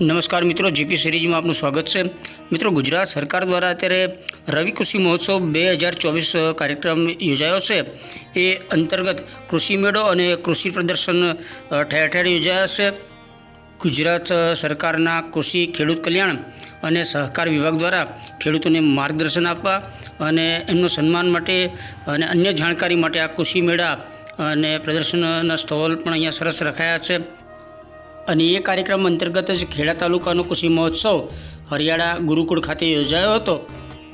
નમસ્કાર મિત્રો, જીપી સિરીઝમાં આપનું સ્વાગત છે. મિત્રો, ગુજરાત સરકાર દ્વારા અત્યારે રવિ કૃષિ મહોત્સવ બે હજાર ચોવીસ કાર્યક્રમ યોજાયો છે. એ અંતર્ગત કૃષિ મેળો અને કૃષિ પ્રદર્શન ઠેર ઠેર યોજાયા છે. ગુજરાત સરકારના કૃષિ ખેડૂત કલ્યાણ અને સહકાર વિભાગ દ્વારા ખેડૂતોને માર્ગદર્શન આપવા અને એમનું સન્માન માટે અને અન્ય જાણકારી માટે આ કૃષિ મેળા અને પ્રદર્શનના સ્ટોલ પણ અહીંયા સરસ રખાયા છે. અને એ કાર્યક્રમ અંતર્ગત જ ખેડા તાલુકાનો કૃષિ મહોત્સવ હરિયાળા ગુરુકુળ ખાતે યોજાયો હતો.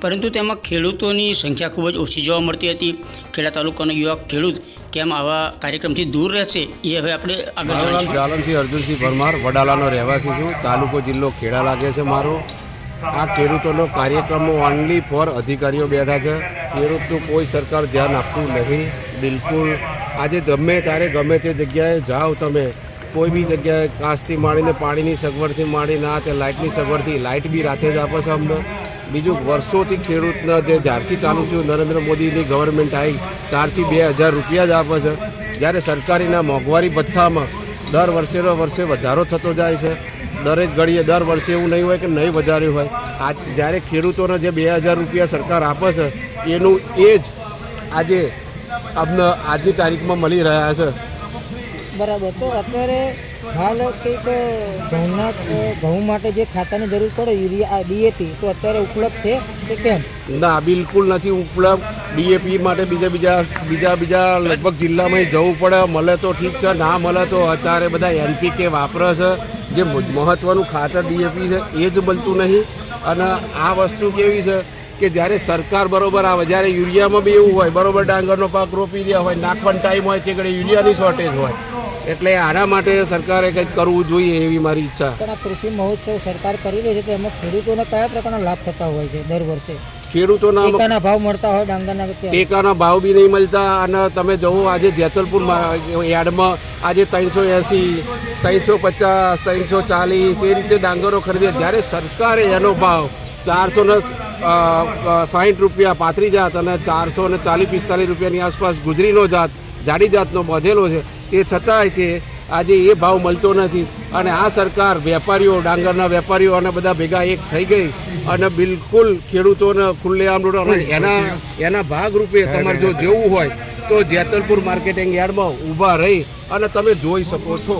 પરંતુ તેમાં ખેડૂતોની સંખ્યા ખૂબ જ ઓછી જોવા મળતી હતી. ખેડા તાલુકાનો યુવા ખેડૂત કેમ આવા કાર્યક્રમથી દૂર રહેશે એ હવે આપણે આગળ જાલમસિંહ અર્જુનસિંહ પરમાર વડાલાનો રહેવાસી છું. તાલુકો જિલ્લો ખેડા લાગે છે મારો. આ ખેડૂતોનો કાર્યક્રમો ઓનલી ફોર અધિકારીઓ બેઠા છે. ખેડૂતનું કોઈ સરકાર ધ્યાન આપતું નહીં બિલકુલ. આજે ગમે ત્યારે ગમે તે જગ્યાએ જાઓ તમે. કોઈ બી જગ્યાએ કાચથી માંડીને પાણીની સગવડથી માંડીને આ તે લાઇટની સગવડથી, લાઇટ બી રાતે જ આપે છે અમને. બીજું વર્ષોથી ખેડૂતના જે જ્યારથી ચાલુ થયું, નરેન્દ્ર મોદીની ગવર્મેન્ટ આવી ત્યારથી બે હજાર રૂપિયા જ આપે છે. જ્યારે સરકારીના મોંઘવારી ભથ્થામાં દર વર્ષેનો વર્ષે વધારો થતો જાય છે. દરેક ઘડીએ દર વર્ષે એવું નહીં હોય કે નહીં વધાર્યું હોય. આજ જ્યારે ખેડૂતોને જે બે હજાર રૂપિયા સરકાર આપે છે, એનું એ જ આજે અમને આજની તારીખમાં મળી રહ્યા છે. બરાબર. તો અત્યારે હાલ કંઈક, ઘઉંના ઘઉં માટે જે ખાતાની જરૂર પડે, યુરિયા ડીએપી તો અત્યારે ઉપલબ્ધ છે કે કેમ? ના, બિલકુલ નથી ઉપલબ્ધ. ડીએપી માટે બીજા બીજા બીજા બીજા લગભગ જિલ્લામાં જવું પડે. મળે તો ઠીક છે, ના મળે તો અત્યારે બધા એનપીકે વાપરે છે. જે મહત્ત્વનું ખાતર ડીએપી છે, એ જ મળતું નહીં. અને આ વસ્તુ કેવી છે કે જ્યારે સરકાર બરોબર આવે, જ્યારે યુરિયામાં બી એવું હોય, બરોબર ડાંગરનો પાક રોપી રહ્યા હોય, નાખવાનો ટાઈમ હોય, તે ઘડી યુરિયાની શોર્ટેજ હોય. એટલે આના માટે સરકારે કંઈક કરવું જોઈએ એવી મારી ઈચ્છા. પણ આ કૃષિ મહોત્સવ સરકાર કરી રહી છે તો એમાં ખેડૂતોને કયા પ્રકારના લાભ થતા હોય છે દર વર્ષે? ખેડૂતોના ટેકાના ભાવ મળતા હોય ડાંગરના ટેકાના ભાવ બી નહીં મળતા અને તમે જુઓ આજે જેતલપુર યાર્ડમાં આજે ત્રણસો એંસી ત્રણસો પચાસ ત્રણસો ચાલીસ એ રીતે ડાંગરો ખરીદે. જ્યારે સરકારે એનો ભાવ ચારસો ને સાહીઠ રૂપિયા પાથરી જાત અને ચારસો ને ચાલીસ પિસ્તાલીસ રૂપિયાની આસપાસ ગુજરીનો જાત જાડી જાતનો બધેલો છે તે છતાંય તે આજે એ ભાવ મળતો નથી. અને આ સરકાર વેપારીઓ ડાંગરના વેપારીઓ અને બધા ભેગા એક થઈ ગઈ અને બિલકુલ ખેડૂતોને ખુલ્લેઆમ એના એના ભાગરૂપે તમારે જો જેવું હોય તો જેતલપુર માર્કેટિંગ યાર્ડમાં ઊભા રહી અને તમે જોઈ શકો છો.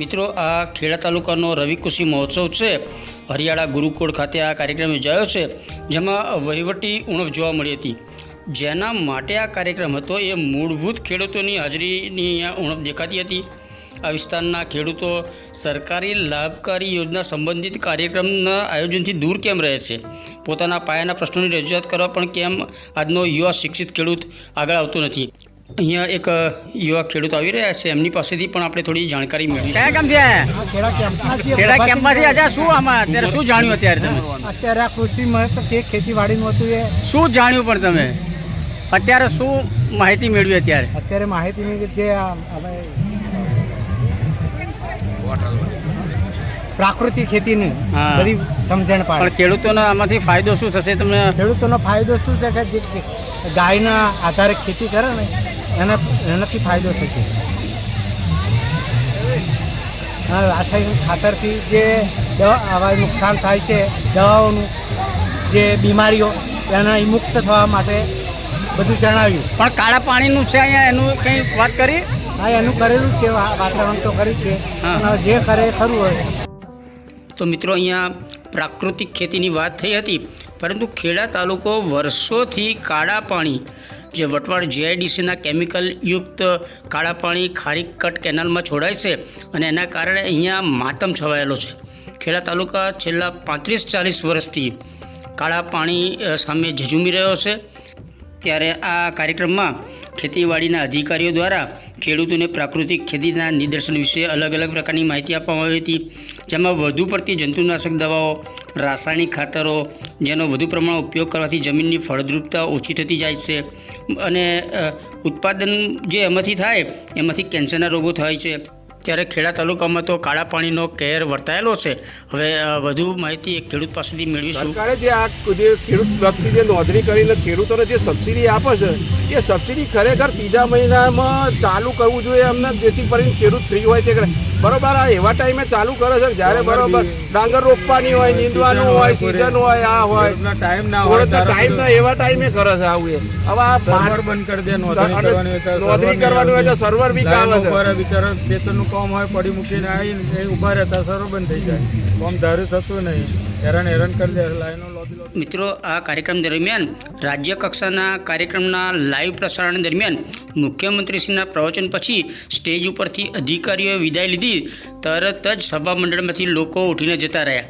મિત્રો આ ખેડા તાલુકાનો રવિ કૃષિ મહોત્સવ છે. હરિયાળા ગુરુકુળ ખાતે આ કાર્યક્રમ યોજાયો છે જેમાં વહીવટી ઉણપ જોવા મળી હતી. જેના માટે આ કાર્યક્રમ હતો એ મૂળભૂત ખેડૂતોની હાજરીની અહીંયા ઉણપ દેખાતી હતી. આ વિસ્તારના ખેડૂતો સરકારી લાભકારી યોજના સંબંધિત કાર્યક્રમના આયોજનથી દૂર કેમ રહે છે? પોતાના પાયાના પ્રશ્નોની રજૂઆત કરવા પણ કેમ આજનો યુવા શિક્ષિત ખેડૂત આગળ આવતો નથી? અહીંયા એક યુવા ખેડૂત આવી રહ્યા છે. એમની પાસેથી પણ આપણે થોડી જાણકારી મેળવી કયા ગામથી છે ખેડા કેમ્પમાંથી આજે શું આમાં અત્યારે શું જાણ્યું અત્યારે તમે? અત્યારે આ કૃષિ મહત્વ કે ખેતીવાડીનું હતું એ. શું જાણ્યું પણ તમે? અત્યારે શું માહિતી મેળવી અત્યારે? અત્યારે માહિતીની જે આ પ્રાકૃતિક ખેતીની. બધી સમજણ પાડે. પણ ખેડૂતોને આમાંથી ફાયદો શું થશે તમને? ખેડૂતોનો ફાયદો શું છે કે જે ગાયના આધારે ખેતી કરે ને એને એનાથી ફાયદો થશે. રાસાયણિક ખાતરથી જે દવા આવા નુકસાન થાય છે દવાઓનું જે બીમારીઓ એના મુક્ત થવા માટે બધું જણાવ્યું. પણ કાળા પાણીનું છે અહીંયા એનું કંઈ વાત કરી? હા એનું કરેલું છે વાતાવરણ તો કર્યું છે. જે કરે ખરું હોય તો મિત્રો અહીંયા પ્રાકૃતિક ખેતીની વાત થઈ હતી પરંતુ ખેડા તાલુકો વર્ષોથી કાળા પાણી જે વટવાડ જીઆઈડીસીના કેમિકલ યુક્ત કાળા પાણી ખારી કટ કેનાલમાં છોડાય છે અને એના કારણે અહીંયા માતમ છવાયેલો છે. ખેડા તાલુકા છેલ્લા પાંત્રીસ ચાલીસ વર્ષથી કાળા પાણી સામે ઝઝૂમી રહ્યો છે. ત્યારે આ કાર્યક્રમમાં ખેતીવાડીના અધિકારીઓ દ્વારા ખેડૂતોને પ્રાકૃતિક ખેતીના નિદર્શન વિશે અલગ અલગ પ્રકારની માહિતી આપવામાં આવી હતી. જેમાં વધુ પડતી જંતુનાશક દવાઓ, રાસાયણિક ખાતરો, જેનો વધુ પ્રમાણમાં ઉપયોગ કરવાથી જમીનની ફળદ્રુપતા ઓછી થતી જાય છે. અને ઉત્પાદન જે એમાંથી થાય, એમાંથી કેન્સરના રોગો થાય છે. ત્યારે ખેડા તાલુકામાં તો કાળા પાણીનો કેર વર્તાયેલો છે. હવે વધુ માહિતી એક ખેડૂત પાસેથી મેળવીશું. સરકારે જે આ જે ખેડૂત લક્ષી જે નોંધણી કરીને ખેડૂતોને જે સબસિડી આપે છે એ સબસિડી ખરેખર ત્રીજા મહિનામાં ચાલુ કરવું જોઈએ એમને જેથી કરીને ખેડૂત ફ્રી હોય તે કરે. બરોબર આ એવા ટાઈમે ચાલુ કરે છે જ્યારે બરોબર ડાંગર રોપવાની હોય નીંદવાનું હોય સિઝન હોય આ હોય. ટાઈમ ના હોય ટાઈમ ના એવા ટાઈમે કરે છે આવું એ. હવે આ સર્વર બંધ કરી દે નોંધણી કરવાની હોય નોંધણી કરવાની હોય તો સર્વર બી કામ છે. બિચારા ખેતરનું કામ હોય, પડી મૂકીને આવીને એ ઊભા રહેતા સર્વર બંધ થઈ જાય. કોમ ધારું થતું નહીં. હેરાન હેરાન કરી દે, લાઈનો મિત્રો, આ કાર્યક્રમ દરમિયાન રાજ્ય કક્ષાના કાર્યક્રમના લાઈવ પ્રસારણ દરમિયાન મુખ્યમંત્રીશ્રીના પ્રવચન પછી સ્ટેજ ઉપરથી અધિકારીઓએ વિદાય લીધી. તરત જ સભા મંડળમાંથી લોકો ઉઠીને જતા રહ્યા.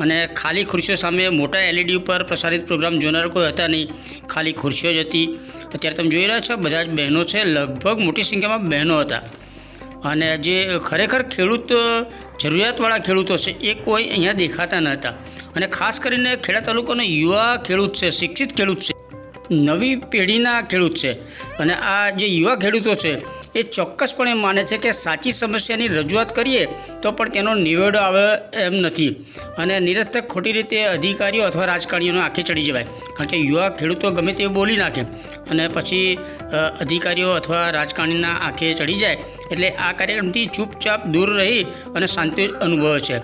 અને ખાલી ખુરશીઓ સામે મોટા એલઈડી ઉપર પ્રસારિત પ્રોગ્રામ જોનાર કોઈ હતા નહીં. ખાલી ખુરશીઓ જ હતી. અત્યારે તમે જોઈ રહ્યા છો, બધા જ બહેનો છે, લગભગ મોટી સંખ્યામાં બહેનો હતા. અને જે ખરેખર ખેડૂત જરૂરિયાતવાળા ખેડૂતો છે, એ કોઈ અહીંયા દેખાતા નહોતા અને ખાસ કરીને ખેડા તાલુકાનો યુવા ખેડૂત છે, શિક્ષિત ખેડૂત છે, નવી પેઢીના ખેડૂત છે. અને આ જે યુવા ખેડૂતો છે એ ચોક્કસપણે માને છે કે સાચી સમસ્યાની રજૂઆત કરીએ તો પણ તેનો નિવેડો આવે એમ નથી. અને નિરર્થક ખોટી રીતે અધિકારીઓ અથવા રાજકારણીઓને આંખે ચડી જવાય. કારણ કે યુવા ખેડૂતો ગમે તે બોલી નાખે અને પછી અધિકારીઓ અથવા રાજકારણીના આંખે ચડી જાય એટલે આ કાર્યક્રમથી ચૂપચાપ દૂર રહી અને શાંતિ અનુભવે છે.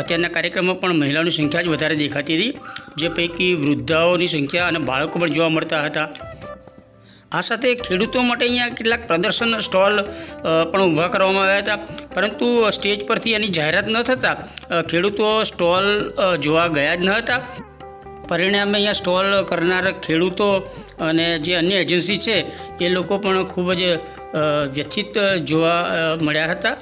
અત્યારના કાર્યક્રમમાં પણ મહિલાઓની સંખ્યા જ વધારે દેખાતી હતી. જે પૈકી વૃદ્ધાઓની સંખ્યા અને બાળકો પણ જોવા મળતા હતા. આ સાથે ખેડૂતો માટે અહીંયા કેટલાક પ્રદર્શન સ્ટોલ પણ ઊભા કરવામાં આવ્યા હતા. પરંતુ સ્ટેજ પરથી એની જાહેરાત ન થતાં ખેડૂતો સ્ટોલ જોવા ગયા જ ન હતા. પરિણામે અહીંયા સ્ટોલ કરનાર ખેડૂતો અને જે અન્ય એજન્સી છે, એ લોકો પણ ખૂબ જ વ્યથિત જોવા મળ્યા હતા.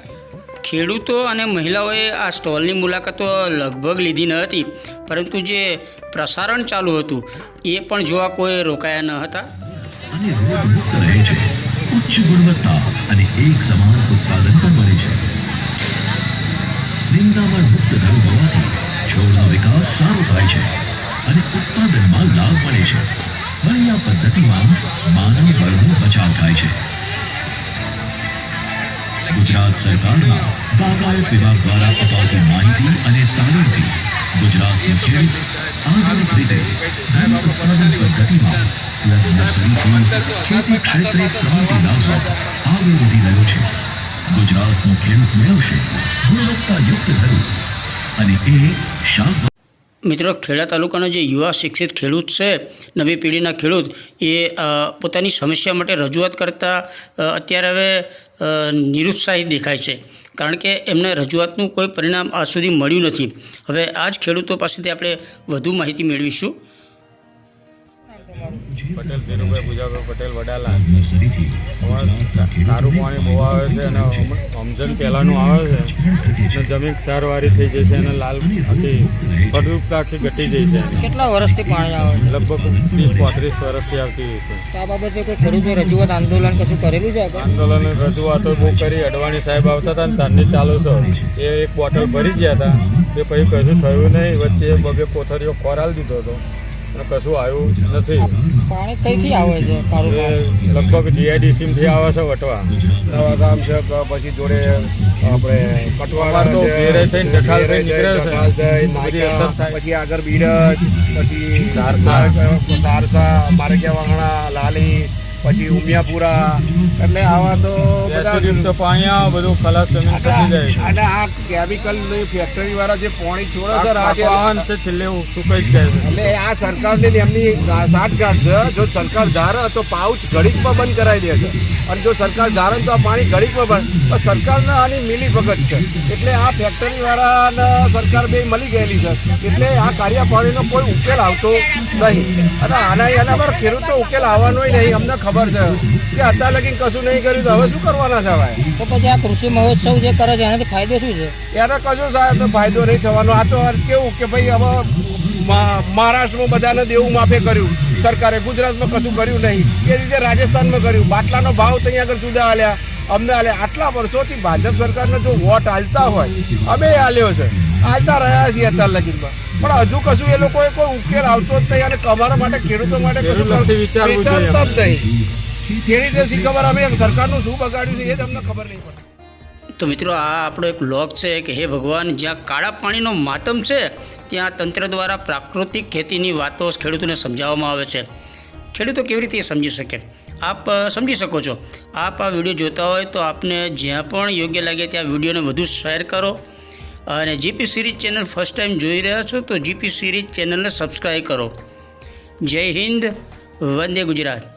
ખેડૂતો અને મહિલાઓએ આ સ્ટોલની મુલાકાતો લગભગ લીધી ન હતી. પરંતુ જે પ્રસારણ ચાલુ હતું, એ પણ જોવા કોઈ રોકાયા ન હતા. અને રોગમુક્ત રહે છે. ઉચ્ચ ગુણવત્તા અને એક સમાન ઉત્પાદન પણ મળે છે. નિંદામણ મુક્ત દર હોવાથી છોડનો વિકાસ સારો થાય છે અને ઉત્પાદનમાં લાભ મળે છે. વળી પદ્ધતિમાં માનવ બળનો બચાવ થાય છે. ગુજરાત સરકારના બાગાયત વિભાગ દ્વારા અપાતી માહિતી અને તાલીમથી ગુજરાત ખેડૂત આધુનિક રીતે ધન ઉત્પાદન પદ્ધતિમાં શાકભાજી મિત્રો, ખેડા તાલુકાનો જે યુવા શિક્ષિત ખેડૂત છે, નવી પેઢીના ખેડૂત, એ પોતાની સમસ્યા માટે રજૂઆત કરતાં અત્યારે હવે નિરુત્સાહિત દેખાય છે. કારણ કે એમને રજૂઆતનું કોઈ પરિણામ આજ સુધી મળ્યું નથી. હવે આ જ ખેડૂતો પાસેથી આપણે વધુ માહિતી મેળવીશું. પટેલ ધીરુભાઈ પૂજાભાઈ પટેલ વડાલા. સારું પાણી બહુ આવે છે અને અમજન પહેલાંનું આવે છે. અને જમીન ક્ષારવાળી થઈ જશે અને લાલ આખી ફળદ્રુપતા આખી ઘટી જાય છે. કેટલા વર્ષથી પાણી આવે છે? લગભગ ત્રીસ પાંત્રીસ વર્ષથી આવતી હોય છે. તો આ બાબતે કોઈ ખેડૂતો રજૂઆત આંદોલન કશું કરેલું છે આંદોલન રજૂઆતો બહુ કરી. અડવાણી સાહેબ આવતા હતા ને તારની ચાલુ છે. એ એક બોટલ ભરી ગયા હતા. તે પછી કશું થયું નહીં. વચ્ચે બબે કોથળીઓ ખોરાલ દીધો હતો. કશું આવ્યું નથી પાણી કઈથી આવે છે તારું એ પાણી લગભગ આવે છે વટવા નવા ગામ છે પછી જોડે આપણે કટવાડા છે, ઘેરે થઈને જખાલ થઈને નીકળે છે. પછી આગળ બીડજ પછી સારસા. મારે- સારસા મારકિયા વાંગણા લાલી પછી ઉમિયાપુરા એટલે આવા તો બધા પાણી બધું ખલાસ જમીન જાય અને આ કેમિકલ ફેક્ટરી વાળા જે પાણી છોડે છે ને, આ છેલ્લે સુકાઈ જ જાય છે. એટલે આ સરકારની એમની સાઠગાંઠ છે જો સરકાર ધારે તો પાઉચ ઘડીકમાં બંધ કરાવી દે છે. અને જો સરકાર ધારણ તો આ પાણી ઘડીકમાં પણ તો સરકારને આની મિલી ભગત છે. એટલે આ ફેક્ટરી વાળાને સરકાર બે મળી ગયેલી છે. એટલે આ કાર્ય પાણીનો કોઈ ઉકેલ આવતો નહીં. અને આના એના પર ખેડૂતો ઉકેલ આવવાનો નહીં અમને ખબર છે. કે અત્યાર લગી કશું નહીં કર્યું તો હવે શું કરવાના છે હવે તો પછી આ કૃષિ મહોત્સવ જે કરે છે એનાથી ફાયદો શું છે? એનો કશું સાહેબ ફાયદો નહીં થવાનો. આ તો કેવું કે ભાઈ હવે મા- મહારાષ્ટ્રમાં બધાને દેવું માફે કર્યું. સરકારે ગુજરાતમાં કશું કર્યું નહીં. એ રીતે રાજસ્થાનમાં કર્યું. બાટલાનો ભાવ તો અહીંયા આગળ જુદા આલ્યા અમને આલ્યા આટલા વર્ષોથી ભાજપ સરકારને જો વોટ આલતા હોય અમે આલ્યો છે. આલતા રહ્યા છીએ અત્યાર લગીનમાં. પણ હજુ કશું એ લોકોએ કોઈ ઉકેલ આવતો જ નહીં અને અમારા માટે ખેડૂતો માટે કશું વિચારતા જ નહીં. કેવી રીતે શી ખબર અમે સરકારનું શું બગાડ્યું છે એ જ અમને ખબર નહીં પડતી. તો મિત્રો, આ આપણો એક લોક છે કે હે ભગવાન, જ્યાં કાળા પાણીનો માતમ છે, ત્યાં તંત્ર દ્વારા પ્રાકૃતિક ખેતીની વાતો ખેડૂતોને સમજાવવામાં આવે છે. ખેડૂતો કેવી રીતે સમજી શકે? આપ સમજી શકો છો. આપ આ વીડિયો જોતા હોય તો આપને જ્યાં પણ યોગ્ય લાગે ત્યાં વિડીયોને વધુ શેર કરો. અને GP series channel first time જોઈ રહ્યા છો તો જીપી સિરીઝ ચેનલને સબસ્ક્રાઈબ કરો. જય હિન્દ, વંદે ગુજરાત.